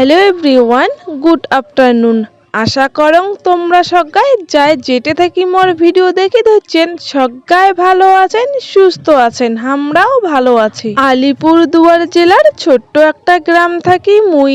Hello everyone, good afternoon. আশা করং তোমরা সজ্ঞায় যাই যেটে থাকি মোর ভিডিও দেখি ধরছেন সজ্ঞায় ভালো আছেন, সুস্থ আছেন, আমরাও ভালো আছি। আলিপুর দুয়ার জেলার ছোট্ট একটা গ্রাম থাকি মুই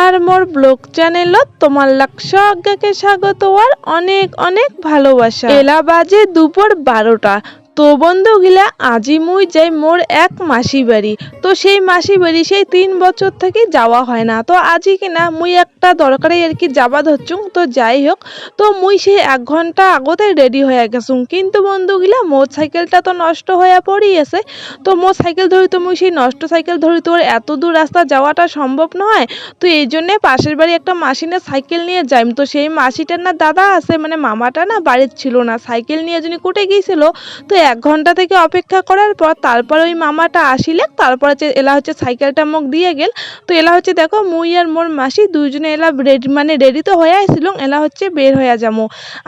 আর মোর ব্লগ চ্যানেলত তোমার লাগ সজ্ঞাকে স্বাগত আর অনেক অনেক ভালোবাসা। এলা বাজে দুপুর বারোটা। তো বন্ধুগুলা আজি মুই যাই মোর এক মাসি বাড়ি। তো সেই মাসি বাড়ি সেই তিন বছর থেকে যাওয়া হয় না। তো আজি কিনা মুই একটা দরকারে আর কি যাবা ধরছুম তো যাই হোক, তো মুই সেই এক ঘণ্টা আগতে রেডি হয়ে গেছুম কিন্তু বন্ধুগুলা মোর সাইকেলটা তো নষ্ট হয়ে পড়ি আছে। তো মোর সাইকেল ধরি তো মুই সেই নষ্ট সাইকেল ধরি তো এত দূর রাস্তা যাওয়াটা সম্ভব নয়। তো এই জন্যে পাশের বাড়ি একটা মাসিনে সাইকেল নিয়ে যাইম। তো সেই মাসিটার না দাদা আছে মানে মামাটা না বাড়ির ছিল না। সাইকেল নিয়ে যিনি কুটে গিয়েছিল, তো এক ঘণ্টা থেকে অপেক্ষা করার পর তারপর ওই মামাটা আসিলে, তারপর হচ্ছে এলা হচ্ছে সাইকেলটা মোক দিয়ে গেল। তো এলা হচ্ছে দেখো, মুই আর মোর মাসি দুইজনে এলা রেডি মানে রেডি তো হয়ে আসছিল এলা হচ্ছে বের হয়ে যাব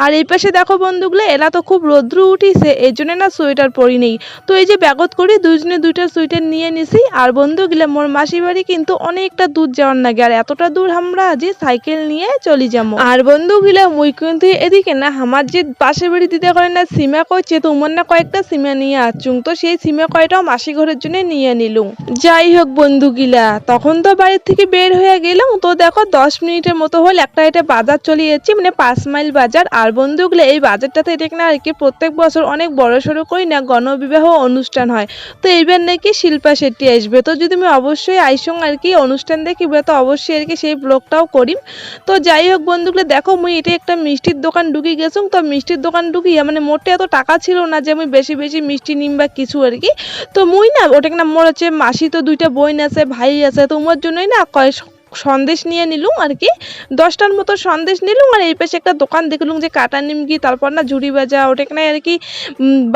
আর এই পাশে দেখো বন্ধুগুলো, এলা তো খুব রৌদ্র উঠিছে এই জন্য না সোয়েটার পরি নেই। তো এই যে ব্যাগত করি দুইজনে দুইটা সোয়েটার নিয়ে নিছি, আর বন্ধুগুলো, মোর মাসি বাড়ি কিন্তু অনেকটা দূর যাওয়ার নাগে, আর এতটা দূর আমরা যে সাইকেল নিয়ে চলে যাব আর বন্ধুগুলো, মুই কিন্তু এদিকে না, আমার যে পাশের বাড়ি দিতে করে না, সীমা কইছে, তোমার না কয়েকটা সিমা নিয়ে আসছুং তো সেই সিমা কয়টাও মাসি ঘরের জন্য নিয়ে নিলুম যাই হোক বন্ধুগুলা তখন তো বাড়ির থেকে বের হয়ে গেলাম তো দেখো দশ মিনিটের মতো হল একটা এটা বাজার চলে যাচ্ছি মানে পাঁচ মাইল বাজার। আর বন্ধুগুলো এই বাজারটাতে এটা না আর কি, প্রত্যেক বছর অনেক বড় সড়ো করি না, গণবিবাহ অনুষ্ঠান হয়। তো এইবার নাকি শিল্পা শেট্টি আসবে। তো যদি আমি অবশ্যই আইসং আর কি অনুষ্ঠান দেখিবে তো অবশ্যই আর কি সেই ব্লগটাও করিম। তো যাই হোক বন্ধুগুলো দেখো মুই এটা একটা মিষ্টির দোকান ঢুকে গেছুম তো মিষ্টির দোকান ঢুকিয়ে মানে মোটে এত টাকা ছিল না যে আমি বেশি বেশি মিষ্টি নিম বা কিছু আর কি। তো মুই না, ওটাকে না, মোর হচ্ছে মাসি তো দুইটা বোন আছে, ভাই আছে, তো ওর জন্যই না কয় সন্দেশ নিয়ে নিলুম আর কি। দশটার মতো সন্দেশ নিলুম আর এই পাশে একটা দোকান দেখলুম যে কাটা নিমকি, তারপর না ঝুড়ি ভাজা ওটাকে আর কি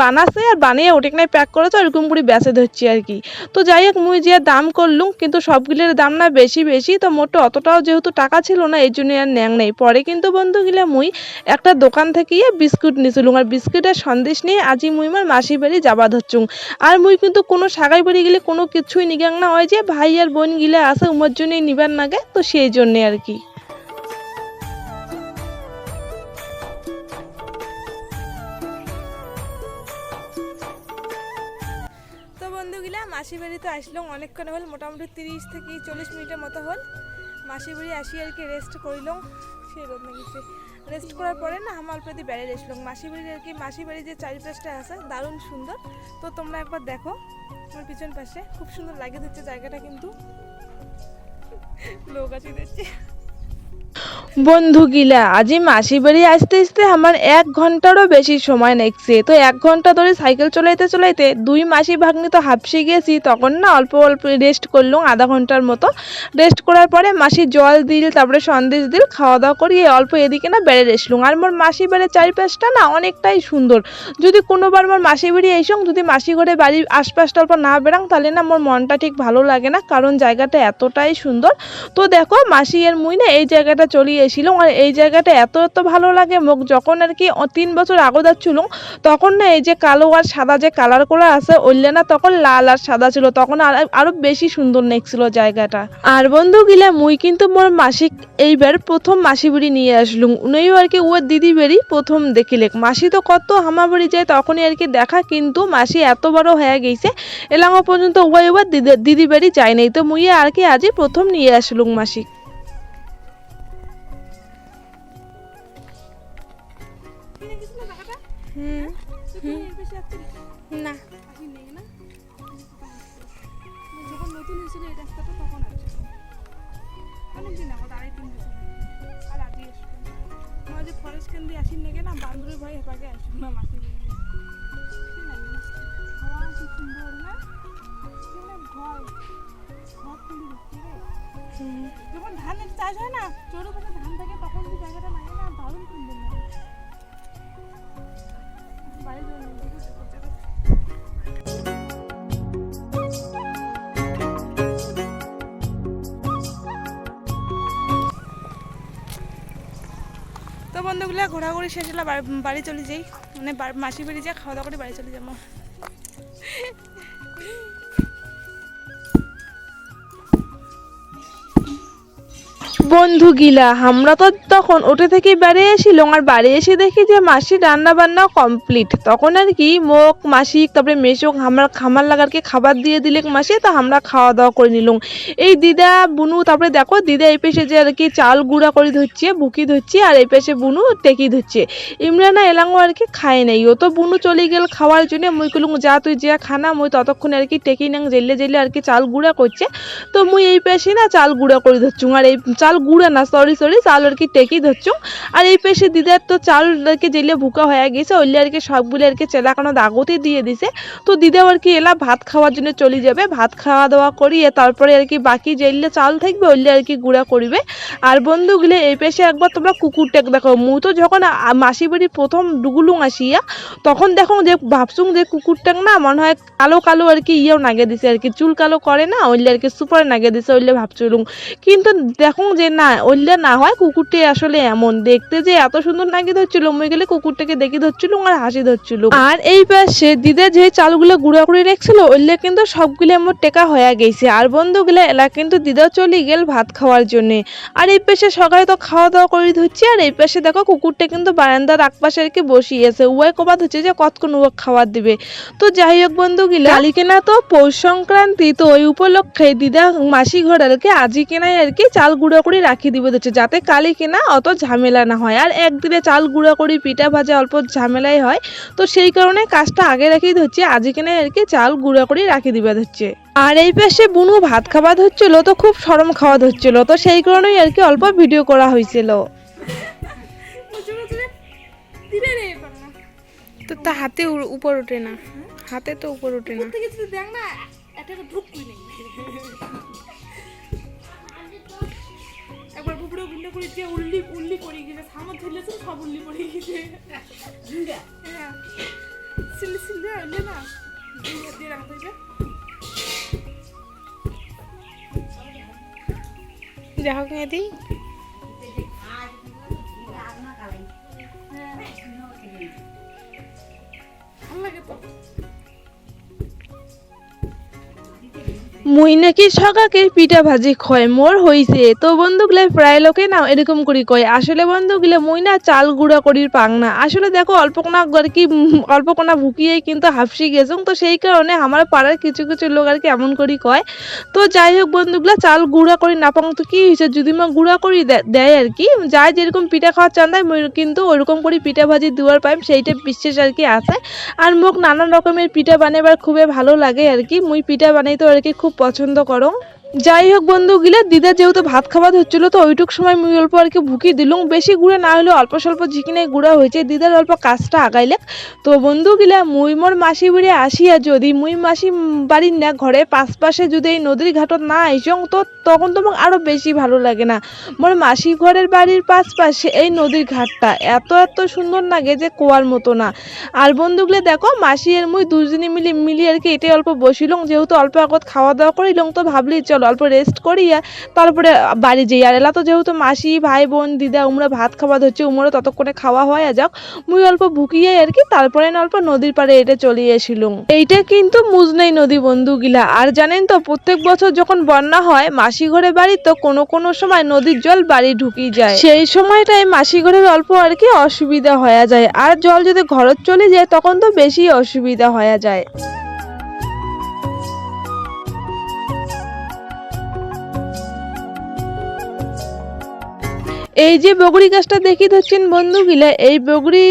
বানাছে আর বানিয়ে ওটাকে প্যাক করেছে ওরকম করে বেঁচে ধরছি আর কি। তো যাই হোক, মুই যে দাম করলুম, কিন্তু সবগুলোর দাম না বেশি বেশি, তো মোটো অতটাও যেহেতু টাকা ছিল না, এই জন্য আর ন্যাং নেই। পরে কিন্তু বন্ধু গিলা মুই একটা দোকান থেকে বিস্কুট নিছিলুম আর বিস্কুটের সন্দেশ নিয়ে আজি মুই আমার মাসি বাড়ি যাবা ধরছুম আর মুই কিন্তু কোনো সাগাই বাড়ি গেলে কোনো কিছুই নিগাং না হয় যে ভাই আর বোন গিলা আছে উমার জন্যই নিবার নাগে তো সেই জন্যে আর কি। তো বন্ধুগুলা মাসি বাড়িতে আসলাম অনেকক্ষণ হল, মোটামুটি তিরিশ থেকে চল্লিশ মিনিটের মতো হল। মাসি বাড়ি আসি আর কি রেস্ট করিলাম, সেই রোদ নাগিছে রেস্ট করার পরে না আমার প্রতি বেড়ে এসলাম মাসি বাড়ির আর কি মাসি বাড়ির যে চারিপাশটা আছে, দারুণ সুন্দর। তো তোমরা একবার দেখো, আমার পিছন পাশে। খুব সুন্দর লাগে দিচ্ছে জায়গাটা কিন্তু। লোক আছে দেখছে। বন্ধু গিলা, আজি মাসি বাড়ি আসতে আসতে আমার এক ঘন্টারও বেশি সময় নেকছে। তো এক ঘণ্টা ধরে সাইকেল চলাইতে চলাইতে দুই মাসি ভাগ্নি তো হাঁপসে গেছি তখন না অল্প অল্প রেস্ট করলাম আধা ঘণ্টার মতো। রেস্ট করার পরে মাসি জল দিল, তারপরে সন্দেশ দিল খাওয়া দাওয়া করি এই অল্প এদিকে না বেড়ে রেসলুম আর মোর মাসি বাড়ির চারিপাশটা না অনেকটাই সুন্দর। যদি কোনোবার মোর মাসি বাড়ি আইসং, যদি মাসি ঘরে বাড়ির আশপাশটা অল্প না বেরাং তাহলে না মোর মনটা ঠিক ভালো লাগে না, কারণ জায়গাটা এতটাই সুন্দর। তো দেখো, মাসি এর মুই না এই জায়গাটা চলে এসেছিলাম আর এই জায়গাটা এত এত ভালো লাগে। মোক যখন আর কি তিন বছর আগে যাচ্ছিল তখন না এই যে কালো আর সাদা যে কালার করা আছে ওইলে না তখন লাল আর সাদা ছিল। তখন আর বেশি সুন্দর নেকছিল জায়গাটা। আর বন্ধু গিলা, মুই কিন্তু মোর মাসিক, এইবার প্রথম মাসি বুড়ি নিয়ে আসলুম। উনিও আর কি ওর দিদি বাড়ি প্রথম দেখিলেক। মাসি তো কত হামা বাড়ি যায়, তখনই আর কি দেখা, কিন্তু মাসি এত বড় হয়ে গেছে এলাকা পর্যন্ত ওই ওর দিদি বাড়ি যায় নাই। তো মুই আর কি আজই প্রথম নিয়ে আসলুম মাসি আমার দিয়ে আসিন না বান্দরের ভয় হেপাকে আসুন না মাসি সুন্দর, না? ভয়। ঘর তুলি যখন ধানের চাষ হয় না চোরের পাশে ধান থাকে, তখন যে জায়গাটা লাগে না দারুণ সুন্দর লাগে। বাড়ির তো বন্ধুগুলা, ঘোরাঘুরি শেষ হলে বাড়ি- চলে যাই। মানে মাসি বাড়ি যা, খাওয়া দাওয়া করে বাড়ি চলে যাব। বন্ধু গিলা আমরা তো তখন ওটা থেকে বেড়ে এসেছিলাম আর বাড়ি এসে দেখি যে মাসি রান্না বান্না কমপ্লিট তখন আর কি মোক মাসি, তারপরে মেশো আমরা খামার লাগারকে খাবার দিয়ে দিলে মাসি, তো আমরা খাওয়া দাওয়া করে নিলাম। এই দিদা, বুনু, তারপরে দেখো দিদা এই পেশে যে আর কি চাল গুঁড়া করে ধরছে, বুকি ধরছে, আর এই পেশে বুনু টেকি ধরছে। ইমরানা এলাঙ্গো আর কি খায় নাই, ও তো বুনু চলে গেল খাওয়ার জন্য, মুই কলুম যা তুই যা খানা মুই ততক্ষণ আর কি টেকি নাং, জেলে জেলে আর কি চাল গুঁড়া করছে। তো মুই এই পেশে না চাল গুঁড়া করে ধরছুম আর এই চাল গুঁড়া না সরি সরি চাল আর কি টেকি ধরছুম আর এই পেশে দিদার তো চাল আর কি ভুকা হয়ে গেছে ওইলে আর কি সবগুলো আর কি চেলাকানো দাগতে দিয়ে দিছে। তো দিদাও আর কি এলা ভাত খাওয়ার জন্য চলে যাবে, ভাত খাওয়া দাওয়া করিয়ে তারপরে আর কি বাকি যেইলে চাল থাকবে ওইলে আর কি গুঁড়া করিবে। আর বন্ধুগুলো, এই পেশে একবার তোমরা কুকুরটাক দেখো মু তো যখন মাসি বাড়ি প্রথম ডুগুলুং আসিয়া, তখন দেখো যে ভাবছুং যে কুকুরটাক না, মনে হয় কালো কালো আর কি ইয়েও নাগে দিছে আর কি, চুল কালো করে না ওইলে আর কি সুপার নাগে দিছে ওইলে ভাবছিলুম কিন্তু দেখো যে না, ওইলে না হয় কুকুরটি আসলে এমন। দেখতে যে এত সুন্দর নাকি ধরছিল মই গেলে কুকুরটাকে দেখে ধরছিল আর হাসি ধরছিল। আর এই পাশে দিদা যে চালগুলো গুঁড়া করে রেখছিল, ওইলে কিন্তু সবগুলো আমার টেকা হয়ে গেছে। আর বন্ধুগুলো এলা কিন্তু দিদাও চলে গেল ভাত খাওয়ার জন্য। আর এই পাশে সকালে তো খাওয়া দাওয়া করে ধরছি, আর এই পাশে দেখো কুকুরটা কিন্তু বারান্দার একপাশে আর কি বসিয়েছে। উয়াই কবাদ হচ্ছে যে কতক্ষণ উয়া খাবার দিবে। তো যাই হোক বন্ধু গিলা কালকে না তো পৌষ সংক্রান্তি, তো ওই উপলক্ষে দিদা মাসি ঘর আর কি আজি কেনাই আর কি চাল গুঁড়ো করে রাখি দিবে দিচ্ছে যাতে কালি কিনা অত ঝামেলা না হয়। আর একদিনে চাল গুঁড়া করি পিঠা ভাজা অল্প ঝামেলাই হয় তো সেই কারণে কাজটা আগে রাখি ধরছি আজি কেনাই আর কি চাল গুঁড়া করে রাখি দিবে ধরছে। আর এই পাশে বুনু ভাত খাওয়া ধরছিল তো খুব সরম খাওয়া ধরছিল তো সেই কারণেই আর কি অল্প ভিডিও করা হয়েছিল। তো তা হাতে উপর ওঠে না। হাতে তো উপর ওঠে না। দেখ না। বুবড়ে গুন্ডে করে দিয়ে উল্লি উল্লি পড়ে গেছে সামর ধরলেছে সব উল্লি পড়ে গেছে। হ্যাঁ সিলি সিলি হলে না। দিয়ে রাখতে হবে যা হোক মেয়েদি মুই নাকি সকাকে পিঠা ভাজি খয় মোর হইছে তো বন্ধুগুলো প্রায় লোকে না এরকম করি কয়। আসলে বন্ধুগুলো মুই না চাল গুঁড়া করি পাং না। আসলে দেখো অল্প কোনা আর কি অল্প কোনা ভুকিয়ে কিন্তু হাফসি গেছুম তো সেই কারণে আমার পাড়ার কিছু কিছু লোক আর কি এমন করি কয়, তো যাই হোক বন্ধুগুলো চাল গুঁড়া করি না পাং তো কি হয়েছে যদি মা গুঁড়া করি দেয় আর কি, যাই যেরকম পিঠা খাওয়ার চান দেয় কিন্তু ওরকম করে পিঠা ভাজি দুয়ার পাইম সেইটা বিশ্বাস আর কি আছে। আর মোক নানান রকমের পিঠা বানাবার খুবই ভালো লাগে আর কি, মুই পিঠা বানাইতে আর কি খুব পছন্দ করো। যাই হোক বন্ধু, গিলে দিদা যেহেতু ভাত খাবার হচ্ছিল তো ওইটুক সময় মুই অল্প আর কি ভুকি দিলুম। বেশি গুঁড়া না হলেও অল্প স্বল্প ঝিকিনে গুঁড়া হয়েছে। দিদার অল্প কাজটা আগাইলে। তো বন্ধু, গিলা মুই মোর মাসি বাড়ি আসিয়া যদি মুই মাসি বাড়ির না ঘরে পাশপাশে যদি এই নদীর ঘাটত না আইসং, তো তখন তো মোক আরও বেশি ভালো লাগে না। মোর মাসি ঘরের বাড়ির পাশপাশে এই নদীর ঘাটটা এত এত সুন্দর লাগে যে কোয়ার মতো না। আর বন্ধুগুলো দেখো, মাসি আর মুই দুজনে মিলি মিলি আর কি এটাই অল্প বসিলং যেহেতু অল্প আগত খাওয়া দাওয়া করিলং তো ভাবলি চলো অল্প রেস্ট করিয়া তারপরে বাড়ি যাই। আর এলা তো যেহেতু মাসি, ভাই, বোন, দিদা, উমরা ভাত খাওয়া ধরছে, উমরা ততক্ষণে খাওয়া হয়ে যাক, মুই অল্প ভুকিয়ে আর কি তারপরে অল্প নদীর পাড়ে এটা চলে এসিলুম এইটা কিন্তু মুজনাই নদী বন্ধুগুলা। আর জানেন তো, প্রত্যেক বছর যখন বন্যা হয়, মাসি ঘরে বাড়ি তো কোনো কোনো সময় নদীর জল বাড়ি ঢুকি যায়। সেই সময়টাই মাসি ঘরের অল্প আর কি অসুবিধা হয়ে যায়। আর জল যদি ঘরত চলে যায়, তখন তো বেশি অসুবিধা হয়ে যায়। এই যে বগরি গাছটা দেখি ধরছেন বন্ধুগুলা এই বগরি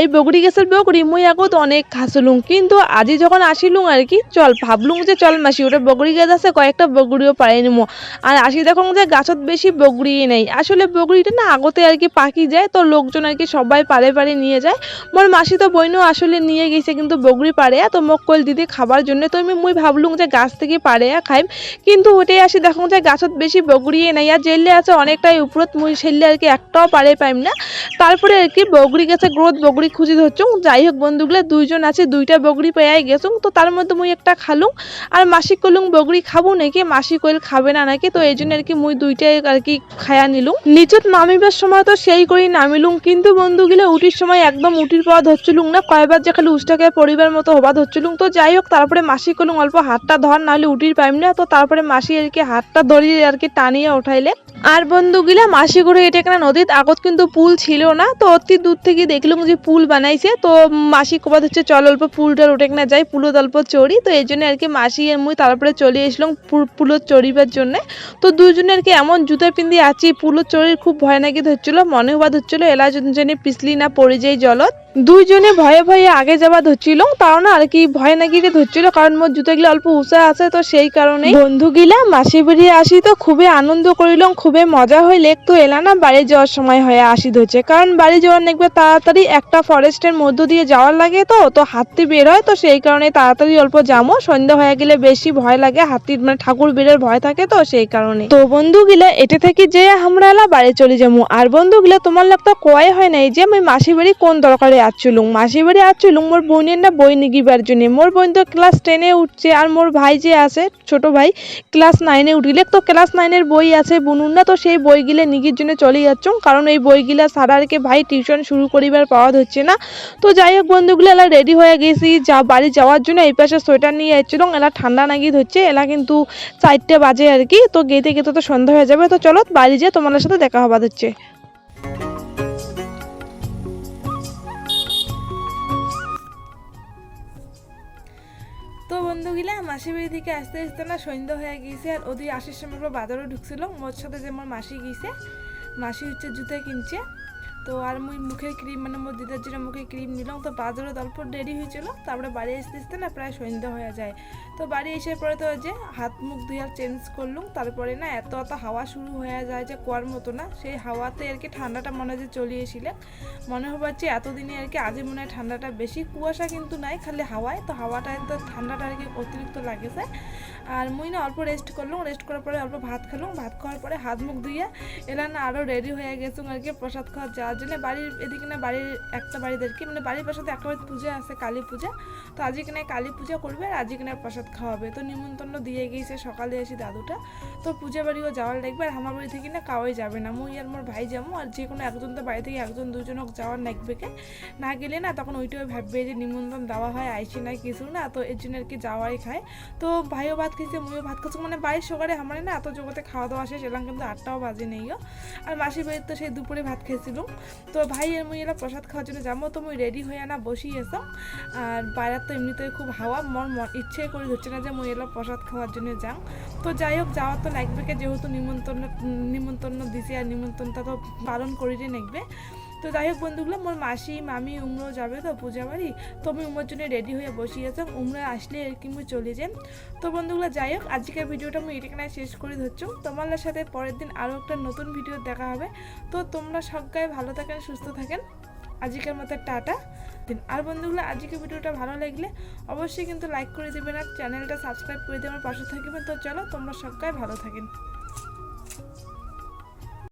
এই বগরি গাছের বগরি মুই আগত অনেক খাসলুম, কিন্তু আজি যখন আসিলুম আর কি, চল ভাবলুম যে চল মাসি, ওটা বগরি গাছ আছে, কয়েকটা বগরিও পাই নিমো। আর আসি দেখুন যে গাছত বেশি বগরি নেই। আসলে বগরিটা না আগতে আর কি পাকি যায়, তো লোকজন আর কি সবাই পারে পারে নিয়ে যায়। মোর মাসি তো বইনও আসলে নিয়ে গেছে, কিন্তু বগরি পারে তো মোক কল দিদি খাবার জন্য, তো আমি মুই ভাবলুম যে গাছ থেকে পারে খাইম। কিন্তু ওটাই আসি দেখুন যে গাছত বেশি বগরিয়ে নেই, আর জেললে আছে অনেকটাই উপরত, মুই সেললে আর কি একটাও পারে পাইম না। তারপরে আর কি বগরি গাছে, গ্রোথ বগরি বগরি খুঁজে ধরছুম যাই হোক বন্ধুগুলা, দুইজন আছে, দুইটা বগরি পেয়ে গেছুম তো তার মধ্যে মুই একটা খালুম। আর মাসি কলুম বগরি খাব নাকি? মাসি কইল খাবে না নাকি? তো এই জন্য আর কি মুই দুইটাই আর কি খায়া নিলুম। নিচত নামিবার সময় তো সেই করেই নামিলুম। কিন্তু বন্ধুগুলা উঠির সময় একদম উঠির পাওয়া ধরছিলুম না, কয়বার যে খালি উষ্টাকে পরিবার মতো হবা ধরছিলুম। তো যাই হোক, তারপরে মাসি কলুম অল্প হাতটা ধর, নাহলে উঠির পাইম না। তো তারপরে মাসি আর কি হাতটা ধরিয়ে আর কি টানিয়ে উঠাইলে। আর বন্ধুগুলা মাসি করে এটা একটা নদীত, আগত কিন্তু পুল ছিল না, তো অতি দূর থেকে দেখলাম যে পুল বানাইছে। তো মাসি কবাদ হচ্ছে, চল অল্প পুলটা উঠে না, যাই পুলো অল্প চড়ি। তো এই জন্য আর কি মাসি আর মুই তারপরে চলে এসলাম পুলো চড়িবার জন্য। তো দুজনে আর কি এমন জুতা পিন্দি আছি পুলো চড়ির খুব ভয় নাকি ধরছিল মনে হওয়া হচ্ছিল, এলা জনে পিছলি না পড়ে যাই জলত। দুইজনে ভয়ে ভয়ে আগে যাওয়া ধরছিল, তাও না আর কি ভয় নাকি রে ধরছিল, কারণ মোর জুতাগুলো অল্প উঁচা আছে, তো সেই কারণে বন্ধুগুলা মাসি বেরিয়ে আসি তো খুবই আনন্দ করিলাম খুবই মজা হইলে তো এলা না বাড়ি যাওয়ার সময় হয়ে আসি ধরছে। কারণ বাড়ি যাওয়ার দেখবে তাড়াতাড়ি একটা ফরেস্টের মধ্য দিয়ে যাওয়ার লাগে তো তো হাতি বের হয়, তো সেই কারণে তাড়াতাড়ি অল্প যামো সন্ধ্যা হয়ে গেলে বেশি ভয় লাগে হাতির মানে ঠাকুর বেরের ভয় থাকে তো সেই কারণে তো বন্ধুগুলা এটা থেকে যে আমরা এলা বাড়ি চলে যাব। আর বন্ধুগুলা তোমার লোক তো কয় হয় নাই যে আমি মাসি বাড়ি কোন দরকারে আসছিলুম মাসি বাড়ি আসছিলুম মোর বোনের না বই নিগিবার জন্য। মোর বোন তো ক্লাস টেনে উঠছে আর মোর ভাই যে আছে, ছোট ভাই ক্লাস নাইনে উঠিলে তো ক্লাস নাইনের বই আছে বুনুন না তো সেই বইগুলো নিগির জন্য চলে যাচ্ছ। কারণ এই বইগুলা সারারকে ভাই টিউশন শুরু করিবার পাওয়া হচ্ছে না। তো যাই হোক বন্ধুগুলো, এলা রেডি হয়ে গেছি। যা, বাড়ি যাওয়ার জন্য এই পাশে সোয়েটার নিয়ে যাচ্ছিলাম এলা ঠান্ডা নাগি ধরছে, এলা কিন্তু চারটে বাজে আর কি। তো গেতে গেতে তো সন্ধ্যা হয়ে যাবে। তো চলো বাড়ি যেয়ে তোমাদের সাথে দেখা হবা হচ্ছে। মাসি বাড়ি থেকে আসতে আসতে না সন্ধ্যা হয়ে গিয়েছে আর ওদের আসার সময় বাজারও ঢুকছিল। মোর সাথে যে মাসি গিয়েছে, মাসি হচ্ছে জুতো কিনছে। তো আর মুই মুখের ক্রিম মানে মোর দিদার মুখে ক্রিম নিলাম, তো বাজারে অল্প দেরি হয়েছিল, তারপরে বাড়ি আসতে আসতে না প্রায় সন্ধ্যা হয়ে যায়। তো বাড়ি এসে পরে তো যে হাত মুখ ধুয়ে চেঞ্জ করলুম, তারপরে না এত এত হাওয়া শুরু হয়ে যায় যে কুয়ার মতো না, সেই হাওয়াতে আর কি ঠান্ডাটা মনে হয় যে চলে এসিলে মনে হচ্ছে এতদিনে আর কি আজই মনে হয় ঠান্ডাটা বেশি, কুয়াশা কিন্তু নাই, খালি হাওয়ায়, তো হাওয়াটা তো ঠান্ডাটা আর কি অতিরিক্ত লাগেছে। আর মুই না অল্প রেস্ট করলাম রেস্ট করার পরে অল্প ভাত খেলাম, ভাত খাওয়ার পরে হাত মুখ ধুইয়া এলা না আরও রেডি হয়ে গেছে আর কি প্রসাদ খাওয়ার যাওয়ার জন্য বাড়ির এদিকে না বাড়ির একটা বাড়িদের কি মানে বাড়ির পাশে তো একটা বাড়িতে পূজা আছে, কালী পূজা। তো আজকে না কালী পূজা করবে আর আজকে না প্রসাদ খাওয়াবে। তো নিমন্ত্রণ দিয়ে গিয়েছে সকালে এসে দাদুটা। তো পূজা বাড়িও যাওয়ার লাগবে আর আমার বাড়ি থেকে না কাউই যাবে না। মুই আর মোর ভাই যাব আর যে কোনো একজন তো বাড়ি থেকে একজন দুজন হোক যাওয়ার লাগবে কে। না গেলে না তখন ওইটাও ভাববে যে নিমন্ত্রণ দেওয়া হয়, আইসি না কিছু না, তো এর জন্য আর কি যাওয়াই খায়। তো ভাইও ভাত খেয়েছে মুইও ভাত খাচ্ছি। মানে বাড়ির সকালে আমার না এত জগতে খাওয়া দাওয়া শেষ, এলাম কিন্তু আটটাও বাজে নেইও আর মাসির বাড়ির তো সেই দুপুরে ভাত খেয়েছিলাম তো ভাই আর মুই এলা প্রসাদ খাওয়ার জন্য যাব। তো মুই রেডি হয়ে না বসি এসো আর বাইরের তো এমনিতেই খুব হাওয়া, মন মন ইচ্ছে করে হচ্ছে না যে মুই এলা প্রসাদ খাওয়ার জন্য যাও তো যাই হোক, যাওয়ার তো লাগবে যেহেতু নিমন্ত্রণ নিমন্ত্রণ দিছে আর নিমন্ত্রণটা তো পালন করিতে লাগবে তো যাই হোক বন্ধুগুলো, মোর মাসি, মামি, উমরো যাবে তো পূজা বাড়ি, তো আমি উমর জন্য রেডি হয়ে বসিয়েছি উমরে আসলে আর কি মুই চলে যাই। তো বন্ধুগুলো, যাই হোক, আজকের ভিডিওটা আমি এখানে শেষ করে ধরছি। তোমাদের সাথে পরের দিন আরও একটা নতুন ভিডিও দেখা হবে। তো তোমরা সবাই ভালো থাকেন, সুস্থ থাকেন। আজকের মতো টাটা। দিন, আর বন্ধুগুলো, আজকের ভিডিওটা ভালো লাগলে অবশ্যই কিন্তু লাইক করে দেবেন আর চ্যানেলটা সাবস্ক্রাইব করে দেবেন পাশে থাকবেন। তো চলো, তোমরা সবাই ভালো থাকেন।